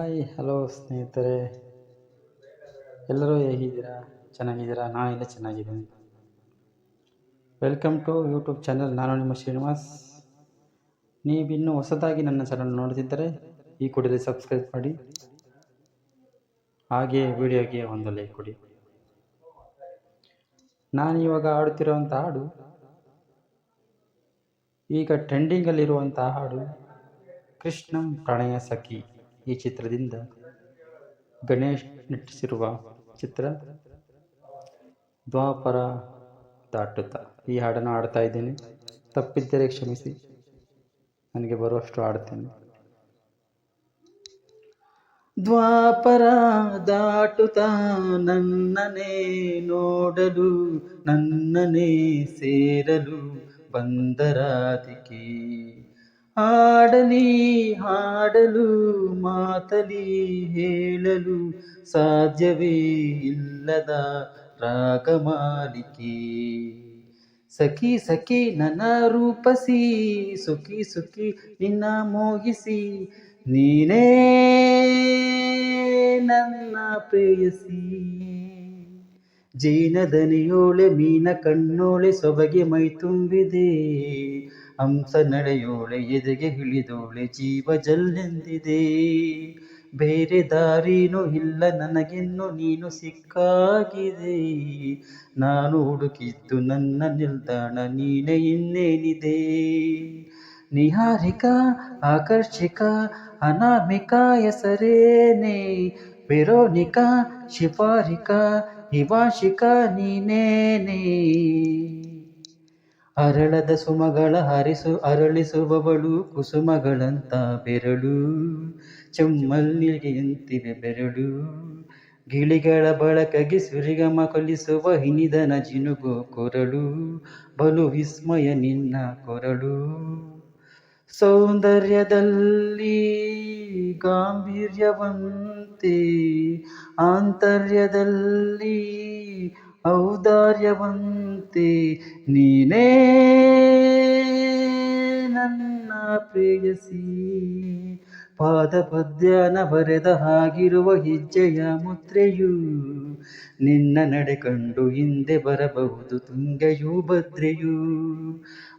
Hi hello ಸ್ನೇಹಿತರೆ. ಎಲ್ಲರೂ ಹೇಗಿದ್ದೀರಾ? ಚೆನ್ನಾಗಿದ್ದೀರಾ? ನಾನೆಲ್ಲ ಚೆನ್ನಾಗಿದ್ದೀನಿ ವೆಲ್ಕಮ್ ಟು ಯೂಟ್ಯೂಬ್ ಚಾನಲ್ ನಾನು ನಿಮ್ಮ ಶ್ರೀನಿವಾಸ್. ನೀವಿನ್ನೂ ಹೊಸದಾಗಿ ನನ್ನ ಚಾನಲ್ ನೋಡ್ತಿದ್ದರೆ ಈ ಕೂಡಲೇ ಸಬ್ಸ್ಕ್ರೈಬ್ ಮಾಡಿ. ಹಾಗೆ ವಿಡಿಯೋಗೆ ಒಂದು ಲೈಕ್ ಕೊಡಿ. ನಾನು ಇವಾಗ ಹಾಡುತ್ತಿರುವಂಥ ಹಾಡು, ಈಗ ಟ್ರೆಂಡಿಂಗಲ್ಲಿರುವಂಥ ಹಾಡು, ಕೃಷ್ಣಂ ಪ್ರಣಯ ಸಖಿ. ಈ ಚಿತ್ರದಿಂದ ಗಣೇಶ್ ನಟಿಸಿರುವ ಚಿತ್ರ ದ್ವಾಪರ ದಾಟುತ್ತ. ಈ ಹಾಡನ್ನು ಹಾಡ್ತಾ ಇದ್ದೀನಿ. ತಪ್ಪಿದ್ದರೆ ಕ್ಷಮಿಸಿ. ನನಗೆ ಬರುವಷ್ಟು ಹಾಡ್ತೇನೆ. ದ್ವಾಪರ ದಾಟುತ ನನ್ನನೇ ನೋಡಲು ನನ್ನನೇ ಸೇರಲು ಬಂದರಾದಿಕೆ. ಹಾಡಲಿ, ಹಾಡಲು, ಮಾತಲಿ ಹೇಳಲು ಸಾಧ್ಯವೇ ಇಲ್ಲದ ರಾಗಮಾಲಿಕೆ ಸಖಿ ಸಖಿ, ನನ್ನ ರೂಪಸಿ, ಸುಖಿ ಸುಖಿ, ನಿನ್ನ ಮೋಹಿಸಿ ನೀನೇ ನನ್ನ ಪ್ರೇಯಸಿ. ಜೈನದನಿಯೋಳೆ ಮೀನ ಕಣ್ಣೋಳೆ ಸೊಬಗೆ ಮೈ ತುಂಬಿದೆ. ಹಂಸ ನಡೆಯೋಳೆ ಎದೆಗೆ ಹಿಳಿದೋಳೆ ಜೀವ ಜಲ್ಲೆಂದಿದೆ ಬೇರೆ ದಾರಿನೂ ಇಲ್ಲ ನನಗಿನ್ನು ನೀನು ಸಿಕ್ಕಾಗಿದೆ. ನಾನು ಹುಡುಕಿದ್ದು ನನ್ನ ನಿಲ್ದಾಣ, ನೀನೆ ಇನ್ನೇನಿದೆ. ನಿಹಾರಿಕ, ಆಕರ್ಷಿಕ, ಅನಾಮಿಕ ಹೆಸರೇನೆ. ವೆರೋನಿಕಾ, ಶಿಫಾರಿಕಾ ಹಿವಾಶಿಕಾ ನೀನೇನೇ? ಅರಳದ ಸುಮಗಳ ಹರಿಸು, ಅರಳಿಸುವವಳು ಕುಸುಮಗಳಂತ ಬೆರಳು. ಚೆಮ್ಮಲ್ಲಿಗೆಯಂತಿವೆ ಬೆರಳು. ಗಿಳಿಗಳ ಬಳಕಗೆ ಸುರಿಗಮ ಕೊಲಿಸುವ ಹಿನಿದನ ಜಿನುಗು ಕೊರಳು. ಬಲು ವಿಸ್ಮಯ ನಿನ್ನ ಕೊರಳು. ಸೌಂದರ್ಯದಲ್ಲಿ ಗಾಂಭೀರ್ಯವಂತೆ ಆಂತರ್ಯದಲ್ಲಿ ಔದಾರ್ಯವಂತೆ ನೀನೇ ನನ್ನ ಪ್ರೇಯಸಿ. ಪಾದ ಪದ್ಯನ ಬರೆದ ಹಾಗಿರುವ ಹೆಜ್ಜೆಯ ಮುದ್ರೆಯು ನಿನ್ನ ನಡೆ ಕಂಡು ಹಿಂದೆ ಬರಬಹುದು ತುಂಗೆಯೂ ಭದ್ರೆಯೂ.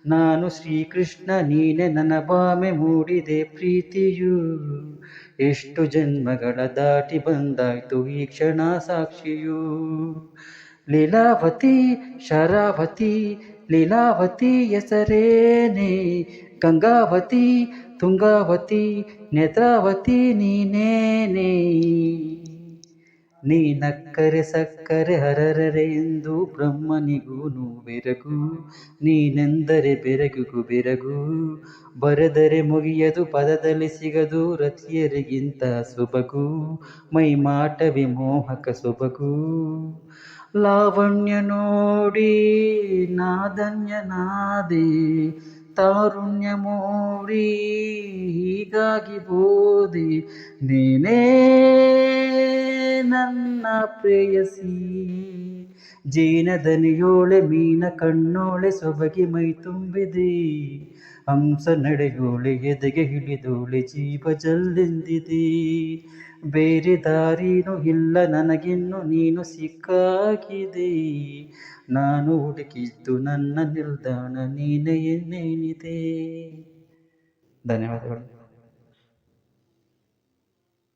ನಾನು ಶ್ರೀಕೃಷ್ಣ, ನೀನೆ ನನ್ನ ಬಾಮೆ ಮೂಡಿದೆ ಪ್ರೀತಿಯು. ಎಷ್ಟು ಜನ್ಮಗಳ ದಾಟಿ ಬಂದಾಯ್ತು ಈ ಕ್ಷಣ ಸಾಕ್ಷಿಯು. ಲೀಲಾವತಿ, ಶರಾವತಿ, ಲೀಲಾವತಿ ಹೆಸರೇನೆ. ಗಂಗಾವತಿ, ತುಂಗಾವತಿ, ನೇತ್ರಾವತಿ ನೀನೇನೆ ನೀ. ನಕ್ಕರೆ ಸಕ್ಕರೆ ಹರರರೆ ಎಂದು ಬ್ರಹ್ಮನಿಗೂನು ಬೆರಗು ನೀನೆಂದರೆ ಬೆರಗುಗು ಬೆರಗು. ಬರೆದರೆ ಮುಗಿಯದು, ಪದದಲ್ಲಿ ಸಿಗದು, ರತಿಯರಿಗಿಂತ ಸೊಬಗು. ಮೈ ಮಾಟವಿ ಮೋಹಕ ಸೊಬಗು. ಲಾವಣ್ಯ ನೋಡಿ, ನಾದನ್ಯನಾದೆ. ತಾರುಣ್ಯ ಮೋಡಿ ಹೀಗಾಗಿ ಬೋದೆ ನೀನೇ ನನ್ನ ಪ್ರೇಯಸಿ. ಜೇನದನಿಯೋಳೆ ಮೀನ ಕಣ್ಣೋಳೆ ಸೊಬಗಿ ಮೈ ತುಂಬಿದೆ. ಹಂಸ ನಡೆಯೋಳೆ ಎದೆಗೆ ಹಿಡಿದೋಳೆ ಜೀವ ಜಲ್ಲೆಂದಿದೆ. ಬೇರೆ ದಾರಿನೂ ಇಲ್ಲ ನನಗಿನ್ನು ನೀನು ಸಿಕ್ಕಾಗಿದೆ. ನಾನು ಹುಡುಕಿದ್ದು ನನ್ನ ನಿಲ್ದಾಣ ನೀನೇ ಎನ್ನೇನಿದೆ ಧನ್ಯವಾದಗಳು.